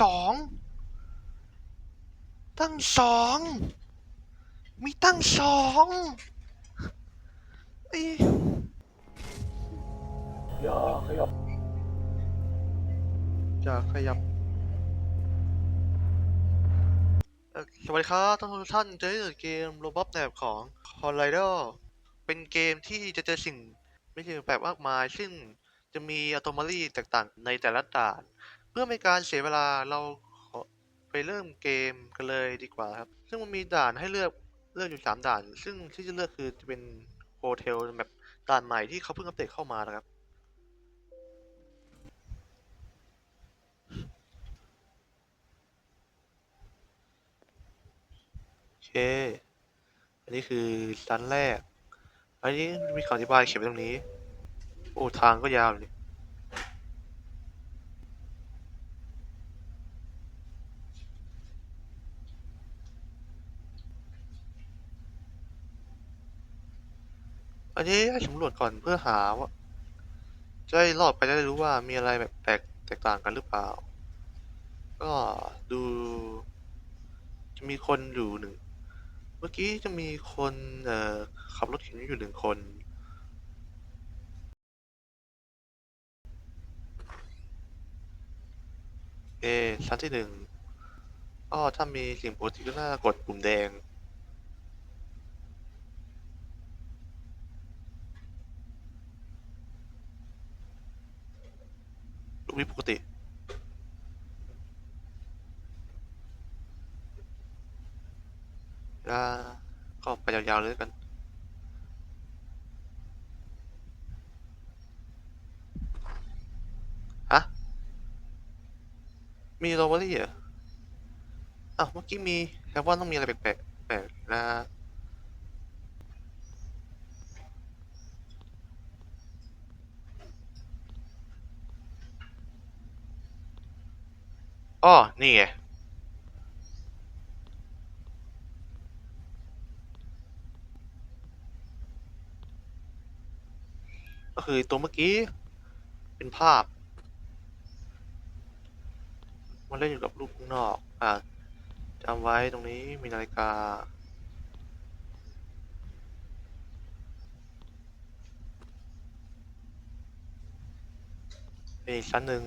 สอง ตั้งสอง มีตั้งสองไอ้อย่าขยับจะขยับเอ่อสวัสดีครับท่านผู้ท่านเจอเกมโรบอทแบบของ Collider เป็นเกมที่จะเจอสิ่งไม่ใช่แบบมากมาย ซึ่งจะมีอัตโนมัติแตกต่างในแต่ละด่านเพื่อไม่การเสียเวลาเราขอไปเริ่มเกมกันเลยดีกว่าครับ ซึ่งมันมีด่านให้เลือกเลือกอยู่สามด่าน ซึ่งที่จะเลือกคือจะเป็นโฮเทลแบบด่านใหม่ที่เขาเพิ่งอัปเดตเข้ามานะครับ โอเค อันนี้คือชั้นแรก อันนี้มีคำอธิบายเขียนไว้ตรงนี้ โอ้ ทางก็ยาวเลย อันนี้ให้สำรวจก่อนเพื่อหาว่าจะได้รอดไปจะได้รู้ว่ามีอะไรแบบแตกแตกต่างกันหรือเปล่า ก็ดู จะมีคนอยู่หนึ่ง เมื่อกี้จะมีคนเอ่อขับรถเข็นอยู่หนึ่งคนเอชั้นที่หนึ่งก็ถ้ามีสิ่งปกติก็น่ากดปุ่มแดง ลูกนี้ปกติ แล้วก็ไปยาวๆเลยกัน ฮะ มีโรบอรี่เหรออ้าวเมื่อกี้มีแค่ว่าต้องมีอะไรแปลกๆแปลกนะ อ้อนี่ไงก็คือตัวเมื่อกี้ เป็นภาพมันเล่นอยู่กับรูปข้างนอก อะจำไว้ตรงนี้มีนาฬิกา เป็นอีกชั้นหนึ่ง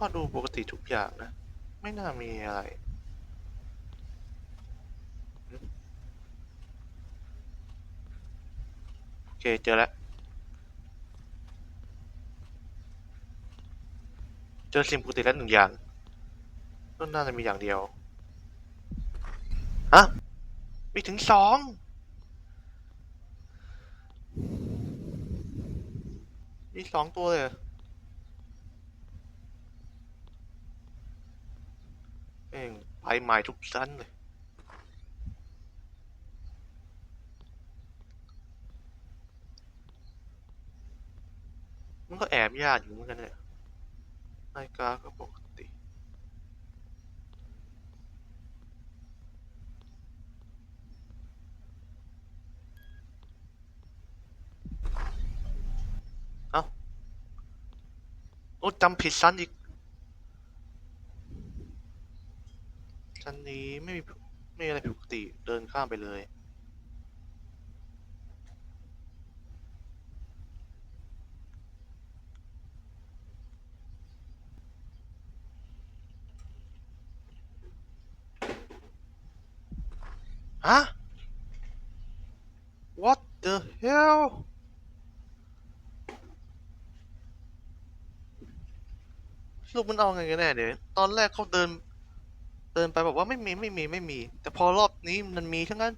ก็ดูปกติทุกอย่างนะ ไม่น่ามีอะไรโอเคเจอแล้วเจอสิ่งปกติแล้วหนึ่งอย่างก็น่าจะมีอย่างเดียวฮะมีถึงสองมีสองตัวเลย เองไปใหม่ทุกชั้นเลย มันก็แอบยากอยู่เหมือนกันเนี่ยนาฬิกาก็ปกติ เอ้า โอ้จำผิดชั้นอีก ชั้นนี้ไม่มีไม่มีอะไรผิดปกติเดินข้ามไปเลยฮะ What the hell สรุปมันเอาไงกันแน่เดี๋ยวตอนแรกเขาเดิน ดินไปบอกว่าไม่มีไม่มีไม่มี แต่พอรอบนี้มันมีทั้งนั้น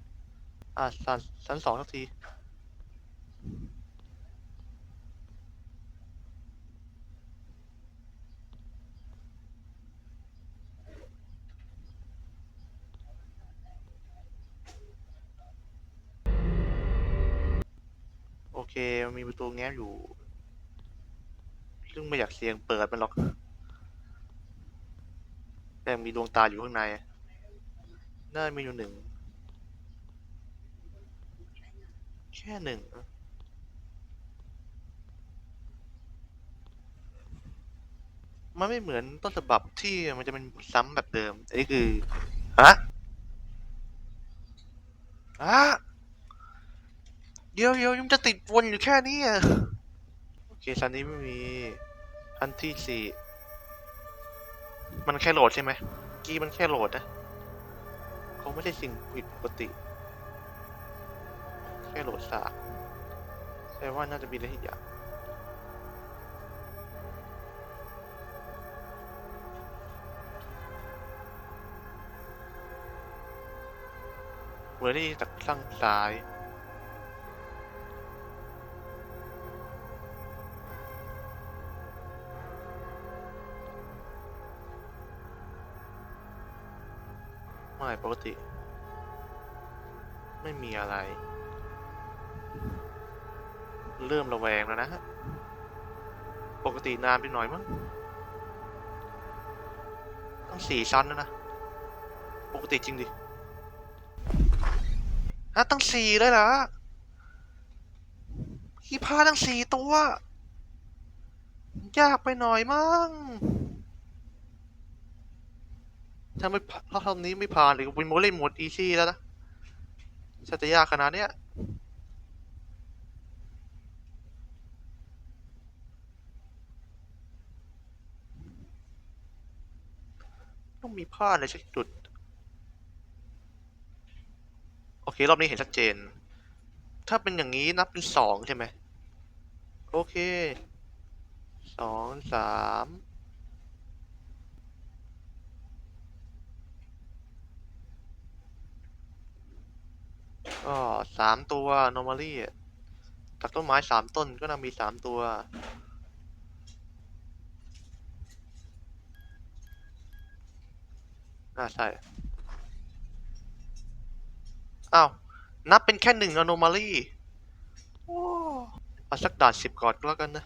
อะสันสันสองสักทีโอเค มีประตูแง้มอยู่ ซึ่งไม่อยากเสี่ยงเปิดมันหรอก แต่มีดวงตาอยู่ข้างใน น่ามีอยู่หนึ่ง แค่หนึ่งมันไม่เหมือนต้นฉบับที่มันจะเป็นซ้ำแบบเดิมอันนี้คือฮะอะเดี๋ยวเดี๋ยวยังจะติดวนอยู่แค่นี้อะโอเคซันนี้ไม่มีอันที่สี่ มันแค่โหลดใช่ไหมกี้มันแค่โหลดนะเขาไม่ใช่สิ่งผิดปกติ แค่โหลดสาแปลว่าน่าจะมีอะไรที่อย่างเวอร์นี่จากข้างซ้าย นานไปหน่อยมั้งต้องสี่ชั้นแล้วนะ ปกติจริงดิฮะตั้งสี่เลยเหรอพี่พาตั้งสี่ตัวยากไปหน่อยมั้งถ้าไม่ผ่าถ้าทำนี้ไม่ผ่านหรือวินโมเล่หมดอีซี่แล้วนะจะจะยากขนาดเนี้ย ต้องมีพลาดอะไรสักจุด โอเค รอบนี้เห็นชัดเจน ถ้าเป็นอย่างนี้นับเป็นสองใช่ไหม โอเค สองสามก็สามตัว normally จากต้นไม้สามต้นก็น่ามีสามตัว อ่าใช่ อ้าว นับเป็นแค่หนึ่ง anomaly โอ้เอาสักด่านสิบก่อนก็แล้วกันนะ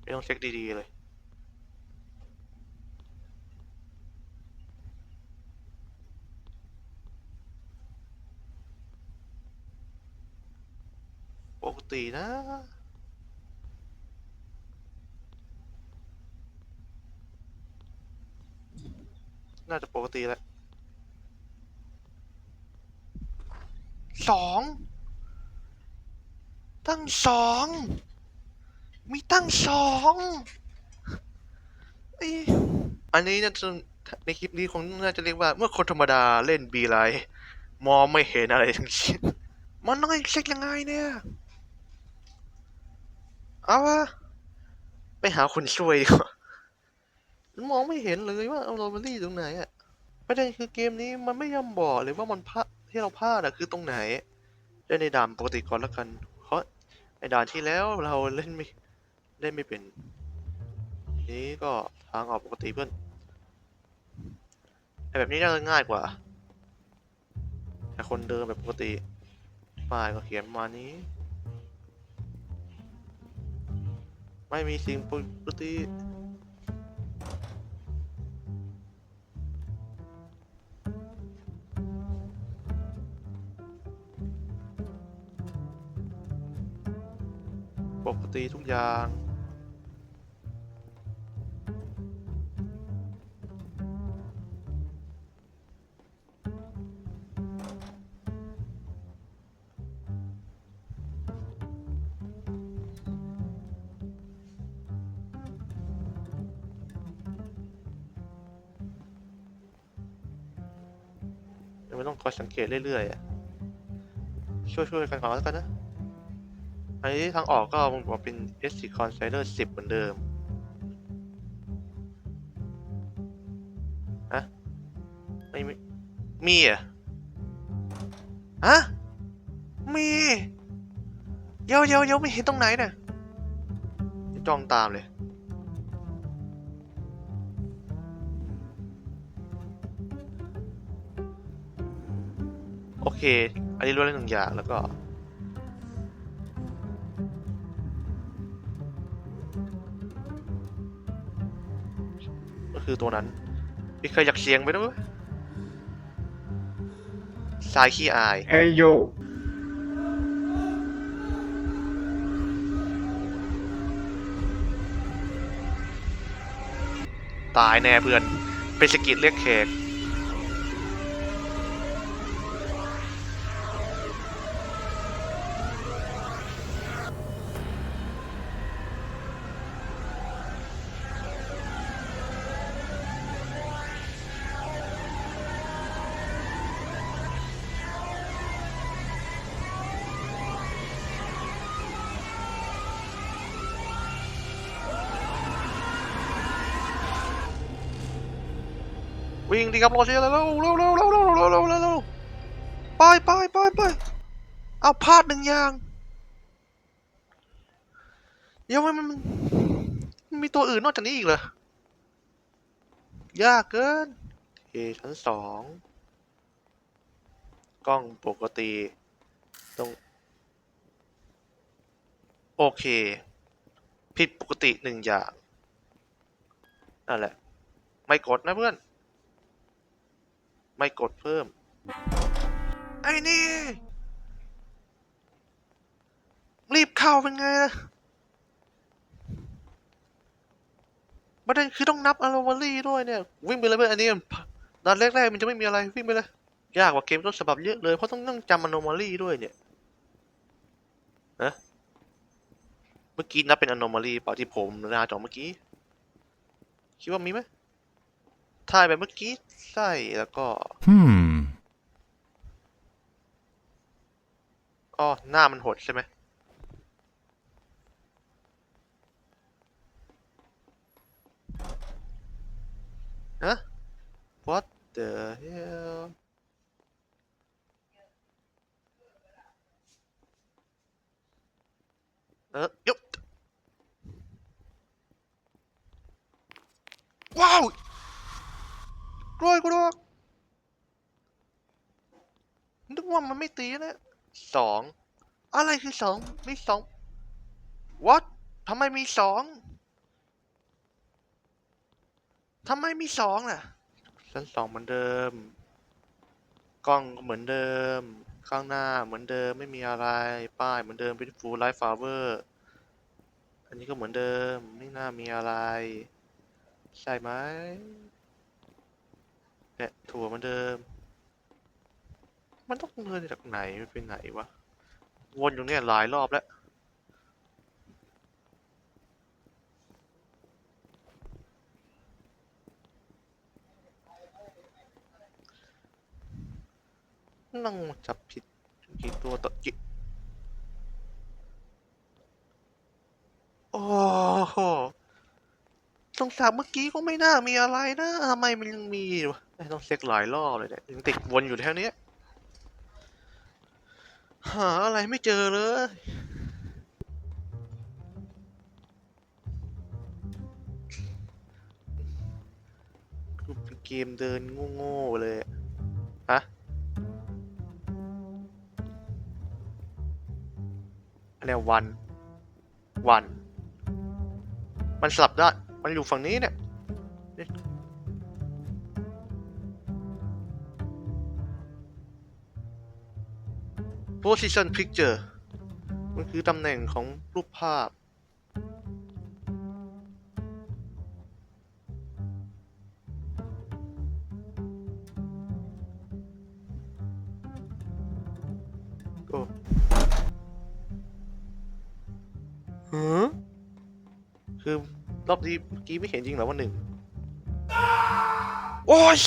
ไม่ต้องเช็คดี ๆ เลยปกตินะ น่าจะปกติแหละสอง ตั้งสอง มีตั้งสองเอ้ยอันนี้น่าจะในคลิปนี้คงน่าจะเรียกว่า เมื่อคนธรรมดาเล่นบีไลท์มองไม่เห็นอะไรทั้งสิ้นมันต้องเช็คยังไงเนี่ย เอาวะไปหาคนช่วยดีกว่า มองไม่เห็นเลยว่าเอาโรมารี่ตรงไหนอะประเด็นคือเกมนี้มันไม่ยอมบอกเลยว่ามันพลาดที่เราพลาดอะคือตรงไหนเล่นในด่านปกติก่อนแล้วกัน เพราะในด่านที่แล้วเราเล่นไม่เล่นไม่เป็น นี้ก็ทางออกปกติเพื่อนไอแบบนี้น่าจะง่ายกว่าแต่คนเดินแบบปกติป้ายก็เขียนมานี้ ไม่มีสิ่งปกติ ปกติทุกอย่างเดี๋ยวไม่ต้องคอยสังเกตเรื่อยๆอะช่วยๆกันก่อนแล้วกันนะ อันนี้ทางออกก็มันบอกเป็น SC Consider 10 เหมือนเดิมอะไม่มีมีอะฮะมีเดี๋ยวเดี๋ยวเดี๋ยวไม่เห็นตรงไหนเนี่ยจ้องตามเลยโอเค อันนี้รู้แล้วหนึ่งอย่างแล้วก็ คือตัวนั้นมีใครอยากเสียงไปด้วยทรายขี้อาย เอ้ยโยตายแน่เพื่อน เป็นสกิดเรียกแขก วิ่งดีครับรอเชียแล้วเร็วเร็วเร็วเร็วเร็วเร็วเร็วไปไปไปไปเอาพลาดหนึ่งอย่างเดี๋ยวมันมันมีตัวอื่นนอกจากนี้อีกเหรอยากเกินเอชั้นสองกล้องปกติตรงโอเค ผิดปกติหนึ่งอย่างนั่นแหละ ไม่กดนะเพื่อน ไม่กดเพิ่ม ไอ้นี่ รีบเข้าเป็นไงล่ะประเด็นคือต้องนับอ n โ m มารีด้วยเนี่ย วิ่งไปเลยเพื่อนอันนี้มันตอนแรกๆมันจะไม่มีอะไรวิ่งไปเลย ยากกว่าเกมต้นฉบับเยอะเลย เพราะต้องนั่งจำอ n โ m มารีด้วยเนี่ยนะเมื่อกี้นับเป็นอ n โ m มารีเปล่าที่ผมหน้าจอเมื่อกี้ คิดว่ามีไหม ถ่ายแบบเมื่อกี้ใช่แล้วก็ Hmm. อ๋อ หน้ามันหดใช่ไหม ฮะ what the hell เออยุบว้าว กล้วยกูดอกนึกว่ามันไม่ตีนะสองอะไรคือสองมีสอง what ทำไมมีสองทำไมมีสองน่ะชั้นสองเหมือนเดิม กล้องก็เหมือนเดิม ข้างหน้าเหมือนเดิมไม่มีอะไร ป้ายเหมือนเดิมเป็น full life flower อันนี้ก็เหมือนเดิม ไม่น่ามีอะไร ใช่ไหม เนี่ยถั่วเหมือนเดิม มันต้องเดินจากไหนไปไหนวะ วนอยู่เนี่ยหลายรอบแล้ว นั่งจับผิดกี่ตัวต่อกี่โอ้โห สงสัยเมื่อกี้ก็ไม่น่ามีอะไรนะทำไมมันยังมีต้องเช็คหลายรอบเลยเนี่ยยังติดวนอยู่แถวนี้หาอะไรไม่เจอเลยเป็นเกมเดินโง่ๆเลยอะฮะอะไรวัน วัน มันสลับได้ มันอยู่ฝั่งนี้เนี่ยโพสิชันพิกเจอร์มันคือตำแหน่งของรูปภาพ กี้ไม่เห็นจริงเหรอว่าหนึ่งโอ้ย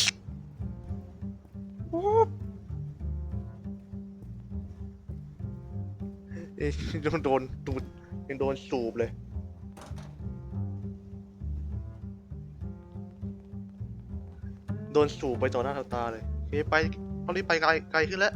โอ้เอ๊ะโดนโดนตูดยังโดนสูบเลยโดนสูบไปต่อหน้าต่อตาเลยโอเคไปเขารีบไปไกลไกลขึ้นแล้ว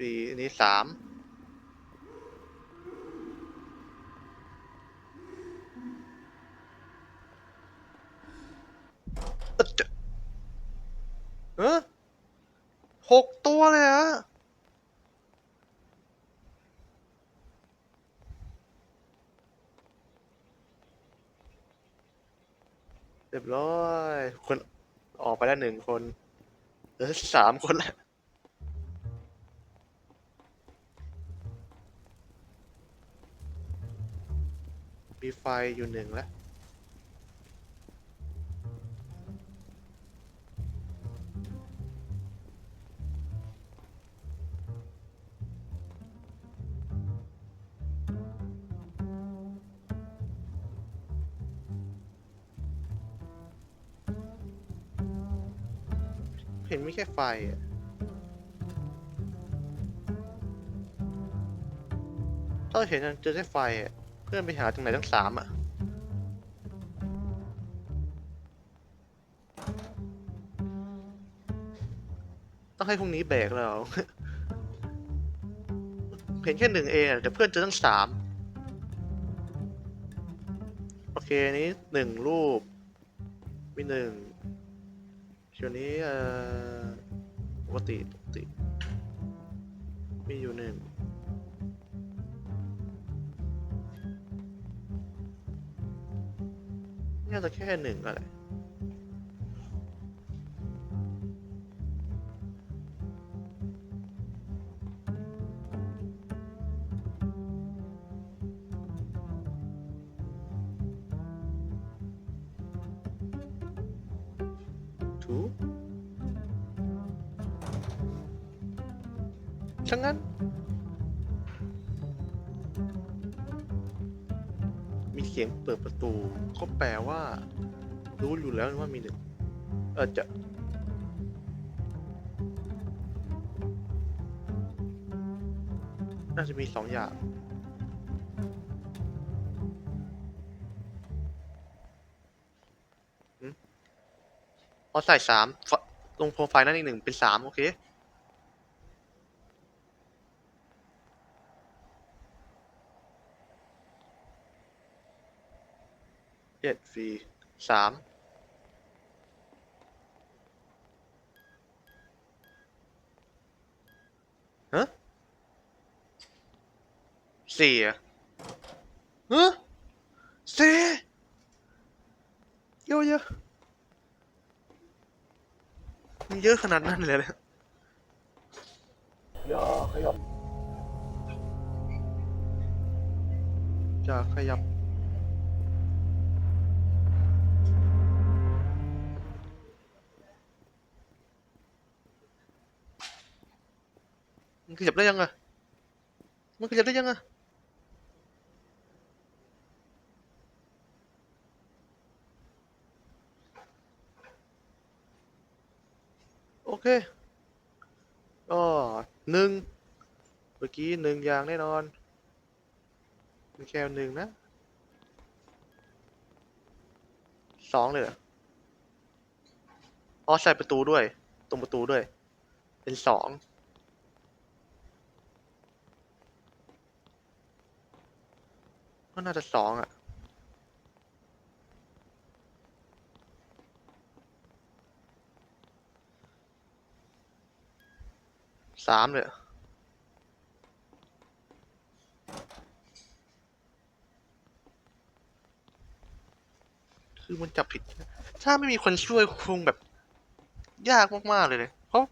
สี่อันนี้สามเอ๊ะหกตัวเลยอะเรียบร้อยคนออกไปแล้วหนึ่งคนเหลือสามคนแล้ว ไฟอยู่หนึ่งแล้ว เห็นไมีแค่ไฟอะถ้าเห็นเจอแค่ไฟอะ เพื่อนไปหาตรงไหนทั้งสามอะต้องให้พรุ่งนี้แบกแล้วเห็นแค่หนึ่งเองอะแต่เพื่อนเจอทั้งสามโอเคนี้หนึ่งรูป มีหนึ่งส่วนนี้เอ่อปกติปกติ มีอยู่หนึ่ง น่าจะแค่หนึ่งก็แหละ ว่ามีหนึ่งเออจะน่าจะมีสองอย่างพอใส่สามลงโปรไฟล์นั่นอีกหนึ่งเป็นสามโอเคเจ็ดฟรีสาม ฮะสี่อะฮะสี่เยอะเยอะมันเยอะขนาดนั้นเลยนะอย่าขยับอย่าขยับ มันขยับได้ยังอะมันขยับได้ยังอะโอเคก็หนึ่งเมื่อกี้หนึ่งอย่างแน่นอนมีแค่หนึ่งนะสองเลยเหรออ๋อใส่ประตูด้วย ตรงประตูด้วย เป็นสอง ก็น่าจะสองอะ สามเลยคือมันจับผิด ถ้าไม่มีคนช่วยคงแบบ ยากมาก ๆ เลยเลย เพราะ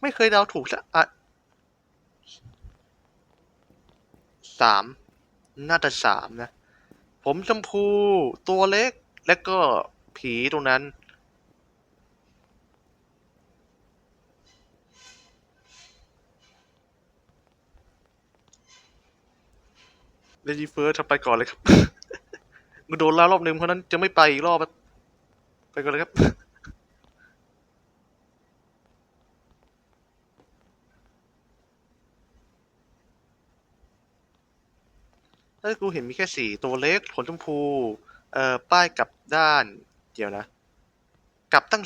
ไม่เคยเดาถูกสักอะสาม น่าจะสามนะ ผมชมพูตัวเล็ก และก็ผีตรงนั้น เลดี้เฟิร์สทำไปก่อนเลยครับกูโดนแล้วรอบหนึ่งเพราะนั้นจะไม่ไปอีกรอบ ไปกันเลยครับ เอ้ยกูเห็นมีแค่สี่ตัวเล็กขนชมพู เอ่อ ป้ายกลับด้าน เดี๋ยวนะ กลับตั้ง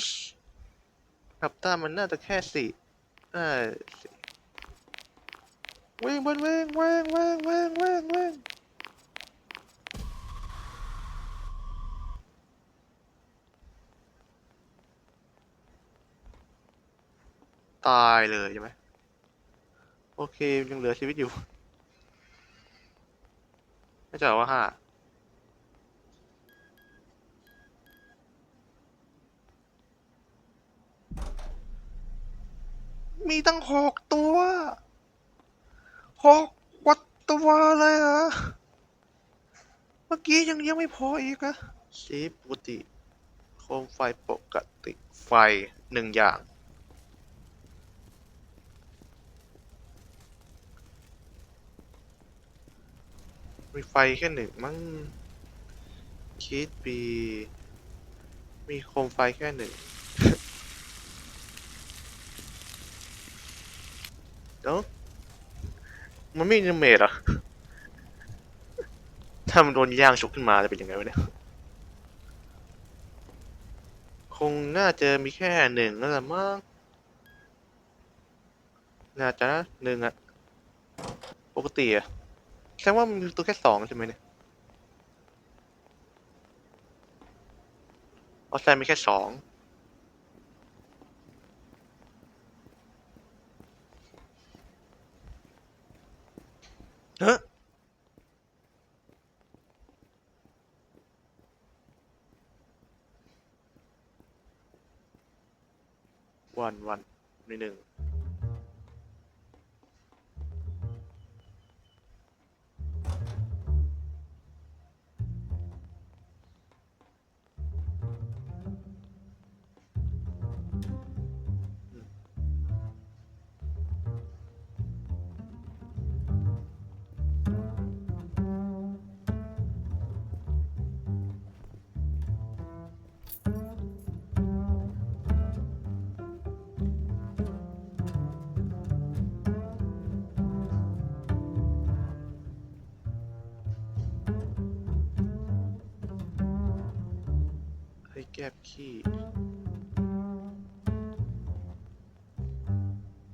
กลับด้านมันน่าจะแค่สี่เออวิ่งวิ่งวิ่งวิ่งวิ่งวิ่งวิ่งวิ่งตายเลยใช่ไหมโอเคยังเหลือชีวิตอยู่ ใช่ว่าห้ามีตั้งหกตัวหกวัดตัวเลยเหรอเมื่อกี้ยังยังไม่พออีกอะสีปกติ โคมไฟปกติไฟหนึ่งอย่าง มีไฟแค่หนึ่งมั้งคิดบีมีโคมไฟแค่หนึ่งเดี๋ยวมันไม่มีเมดเหรอะถ้ามันโดนย่างชุกขึ้นมาจะเป็นยังไงวะเนี่ย คงน่าจะมีแค่หนึ่งนั่นแหละมั้งน่าจะหนึ่งอะปกติอะ แสดงว่ามันมีตัวแค่สองใช่ไหมเนี่ยออสแซนมีแค่สองเฮ้วันวันในหนึ่ง แก้ขี้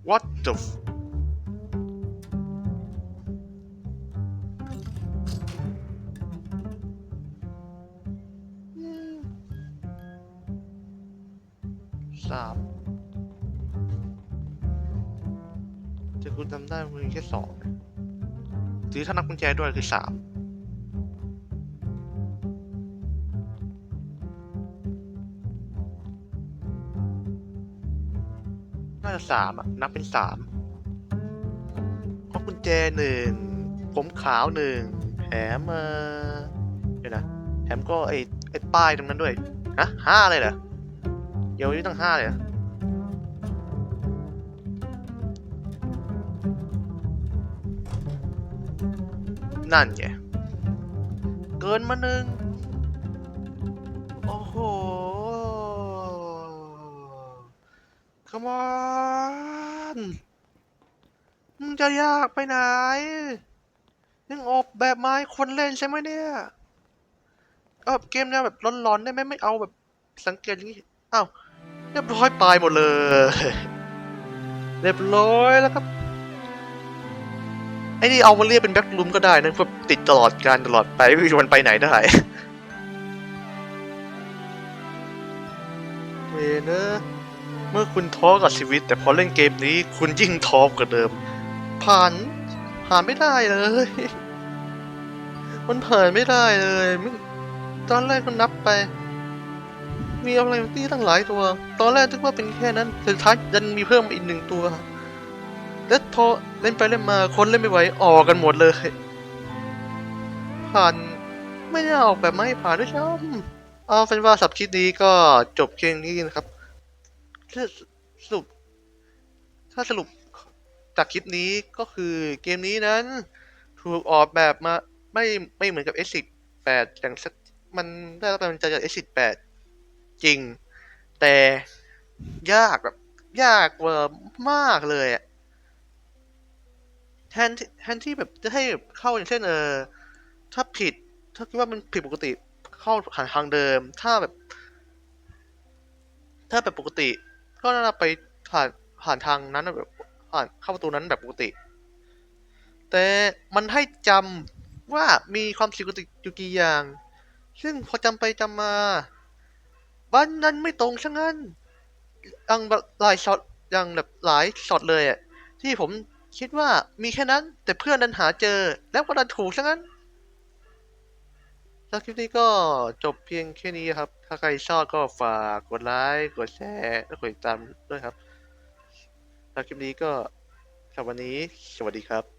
What the f สามจะคุณจำได้มันมีแค่สองหรือถ้านับกุญแจด้วยคือสาม สามอะนับเป็นสามเพราะกุญแจหนึ่งผมขาวหนึ่งแถมเออเดี๋ยวนะแถมก็ไอ้ไอ้ป้ายตรงนั้นด้วยฮะห้าเลยเหรอเดี๋ยวนี้ตั้งห้าเลยเหรอนั่นไงเกินมาหนึ่ง Come on มึงจะยากไปไหนยังออกแบบไม้คนเล่นใช่ไหมเนี่ยเอาแบบเกมแนวแบบร้อนๆได้ไหมไม่เอาแบบสังเกตอย่างนี้อ้าวเรียบร้อยตายหมดเลย เรียบร้อยแล้วครับไอ้นี่เอามาเรียกเป็นแบ็คลูมก็ได้นะเพื่อติดตลอดการตลอดไปไม่มีวันไปไหนได้เวเนอะ เมื่อคุณท้อกับชีวิต แต่พอเล่นเกมนี้คุณยิ่งท้อกว่าเดิม ผ่านผ่านไม่ได้เลย มันผ่านไม่ได้เลยตอนแรกก็นับไป มีอะไรที่ตั้งหลายตัว ตอนแรกนึกว่าเป็นแค่นั้นแต่สุดท้ายดันมีเพิ่มอีกหนึ่งตัวแล้วพอเล่นไปเล่นมาคนเล่นไม่ไหวออกกันหมดเลย ผ่านไม่ได้ออกแบบไม่ผ่านด้วยซ้ำเอาเป็นว่าสับคลิปนี้ก็จบเพียงนี้นะครับ ถ้าสรุป ถ้าสรุปจากคลิปนี้ก็คือเกมนี้นั้น ถูกออกแบบมาไม่ไม่เหมือนกับ S18 อย่างสักมันได้รับกำลังใจาก S18 จริง แต่ยากแบบยากกว่ามากเลยอะแทนแทนที่แบบจะให้เข้าอย่างเช่นเออถ้าผิด ถ้าคิดว่ามันผิดปกติเข้าผ่านทางเดิม ถ้าแบบ ถ้าแบบปกติ ก็น่าไปผ่านผ่านทางนั้นแบบผ่านเข้าประตูนั้นแบบปกติ แต่มันให้จำว่ามีความผิดปกติอยู่กี่อย่าง ซึ่งพอจำไปจำมาวันนั้นไม่ตรงซะงั้นยังหลายช็อตอยังแบบหลายช็อตเลยอะที่ผมคิดว่ามีแค่นั้นแต่เพื่อนดันหาเจอแล้วก็ดันถูกซะงั้น แล้วคลิปนี้ก็จบเพียงแค่นี้ครับ ถ้าใครชอบก็ฝากกดไลค์ กดแชร์และกดติดตามด้วยครับ แล้วคลิปนี้ก็สำหรับวันนี้ สวัสดีครับ